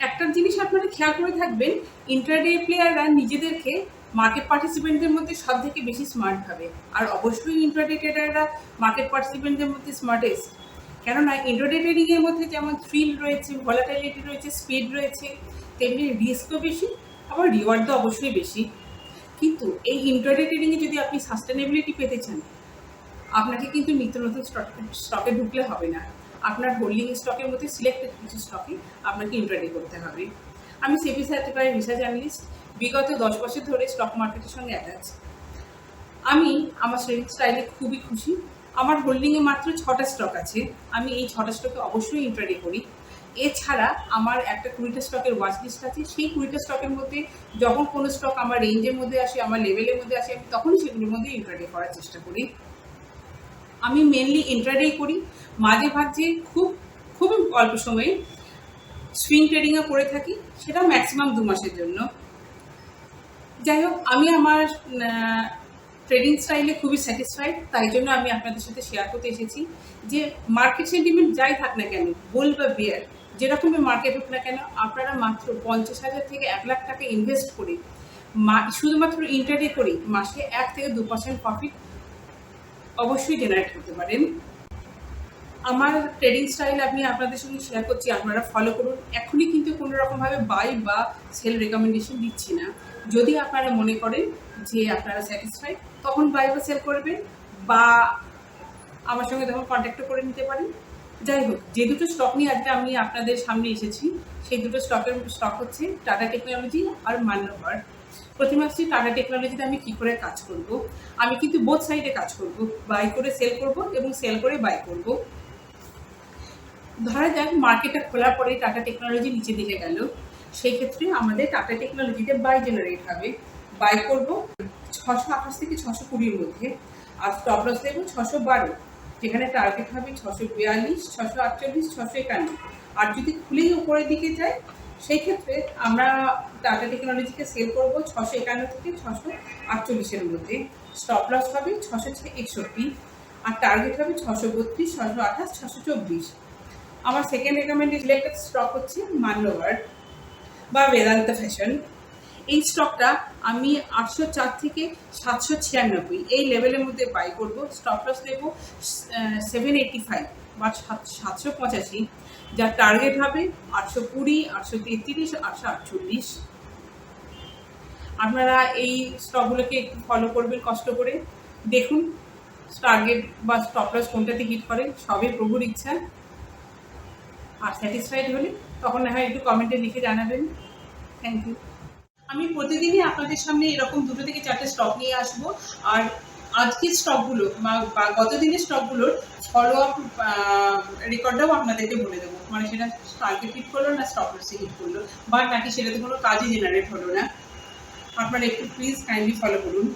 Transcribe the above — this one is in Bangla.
একটা জিনিস আপনারা খেয়াল করে থাকবেন ইন্টারডে প্লেয়াররা নিজেদেরকে মার্কেট পার্টিসিপেন্টদের মধ্যে সব থেকে বেশি স্মার্ট ভাবে। আর অবশ্যই ইন্টারডে ট্রেডাররা মার্কেট পার্টিসিপেন্টদের মধ্যে স্মার্টেস্ট কেননা ইন্টারডে ট্রেডিংয়ের মধ্যে যেমন থ্রিল রয়েছে ভলাটাইলিটি রয়েছে স্পিড রয়েছে, তেমনি রিস্কও বেশি, আবার রিওয়ার্ডও অবশ্যই বেশি। কিন্তু এই ইন্টারডে ট্রেডিংয়ে যদি আপনি সাস্টেনেবিলিটি পেতে চান, আপনাকে কিন্তু নিত্য নতুন স্টক স্টকে ঢুকলে হবে না। আপনার হোল্ডিং স্টকের মধ্যে সিলেক্টেড কিছু স্টকে আপনাকে ইন্টারডে করতে হবে। আমি সেপি সার্টিফাইড রিসার্চ অ্যানালিস্ট বিগত দশ বছর ধরে স্টক মার্কেটের সঙ্গে অ্যাটাচ আমি আমার ট্রেডিং স্টাইলে খুবই খুশি। আমার হোল্ডিংয়ে মাত্র ছটা স্টক আছে। আমি এই ছটা স্টকে অবশ্যই ইন্টারডে করি। এছাড়া আমার একটা কুড়িটা স্টকের ওয়াচ লিস্ট আছে। সেই কুড়িটা স্টকের মধ্যে যখন কোনো স্টক আমার রেঞ্জের মধ্যে আসে, আমার লেভেলের মধ্যে আসে, আমি তখনই সেগুলোর মধ্যে ইন্টারডে করার চেষ্টা করি। আমি মেনলি ইন্ট্রাডেই করি। মাঝে মাঝে খুব খুব অল্প সময়ে সুইং ট্রেডিংও করে থাকি, সেটা ম্যাক্সিমাম দু মাসের জন্য। যাই হোক আমি আমার ট্রেডিং স্টাইলে খুবই স্যাটিসফাইড তাই জন্য আমি আপনাদের সাথে শেয়ার করতে এসেছি যে মার্কেট সেন্টিমেন্ট যাই থাক না কেন বুল বা বিয়ার যেরকমের মার্কেট হোক না কেন, আপনারা মাত্র পঞ্চাশ হাজার থেকে এক লাখ টাকা ইনভেস্ট করে শুধুমাত্র ইন্টারডে করে মাসে এক থেকে দু পার্সেন্ট প্রফিট অবশ্যই জেনারেট করতে পারেন। আমার ট্রেডিং স্টাইল আমি আপনাদের সঙ্গে শেয়ার করছি, আপনারা ফলো করুন। এখনই কিন্তু কোনো রকমভাবে বাই বা সেল রেকমেন্ডেশন দিচ্ছি না। যদি আপনারা মনে করেন যে আপনারা স্যাটিসফাইড তখন বাই বা সেল করবেন বা আমার সঙ্গে তখন কন্ট্যাক্টও করে নিতে পারেন। যাই হোক, যে দুটো স্টক নিয়ে আজকে আমি আপনাদের সামনে এসেছি, সেই দুটো স্টকের স্টক হচ্ছে টাটা টেকনোলজি আর মান্যবর প্রথমে আসছি টাটা টেকনোলজিতে আমি কি করে কাজ করব? আমি কিন্তু বোথ সাইডে কাজ করব। বাই করে সেল করব এবং সেল করে বাই করব। ধরা যাক মার্কেটটা খোলার পরে টাটা টেকনোলজি নিচে দিকে গেল। সেই ক্ষেত্রে আমাদের টাটা টেকনোলজিতে বাই জেনারেট হবে। বাই করব ছশো আঠাশ থেকে ছশো কুড়ির মধ্যে আর স্টপ লস দেবো ছশো বারো, যেখানে টার্গেট হবে ছশো বিয়াল্লিশ, ছশো আটচল্লিশ, ছশো একান্ন। আর যদি খুলেই উপরের দিকে যায় সেই ক্ষেত্রে আমরা টাটা টেকনোলজিকে সেল করব ছশো একান্ন থেকে ছশো আটচল্লিশের মধ্যে। স্টপ লস হবে ছশো একষট্টি, আর টার্গেট হবে ছশো বত্রিশ, ছশো আঠাশ, ছশো চব্বিশ। আমার সেকেন্ড রেকমেন্ডেড রিলেটেড স্টক হচ্ছে মান্যবার বা বেদান্ত ফ্যাশন এই স্টকটা আমি আটশো চার থেকে সাতশো ছিয়ানব্বই, এই লেভেলের মধ্যে বাই করব। স্টপ লস দেব সেভেন এইটি ফাইভ বা সাতশো পঁচাশি, যার টার্গেট হবে আটশো কুড়ি, আটশো তেত্রিশ, আটশো আটচল্লিশ। আপনারা এই স্টকগুলোকে একটু ফলো করবেন কষ্ট করে। দেখুন টার্গেট বা স্টপ লস কোনটাতে হিট করে, সবই প্রভুর ইচ্ছা। আর স্যাটিসফাইড হলে তখন না হয় একটু কমেন্টে লিখে জানাবেন। থ্যাংক ইউ আমি প্রতিদিনই আপনাদের সামনে এরকম দুটো থেকে চারটে স্টক নিয়ে আসব। আর আজকের স্টকগুলো বা- গত দিনের স্টকগুলোর ফলো আপ রেকর্ডটাও আপনাদেরকে বলে দেবো। মানে সেটা টার্গেট হিট করল না স্টক লসে হিট করল বা নাকি সেটাতে কোনো কাজই জেনারেট হলো না। আপনারা একটু প্লিজ কাইন্ডলি ফলো করুন।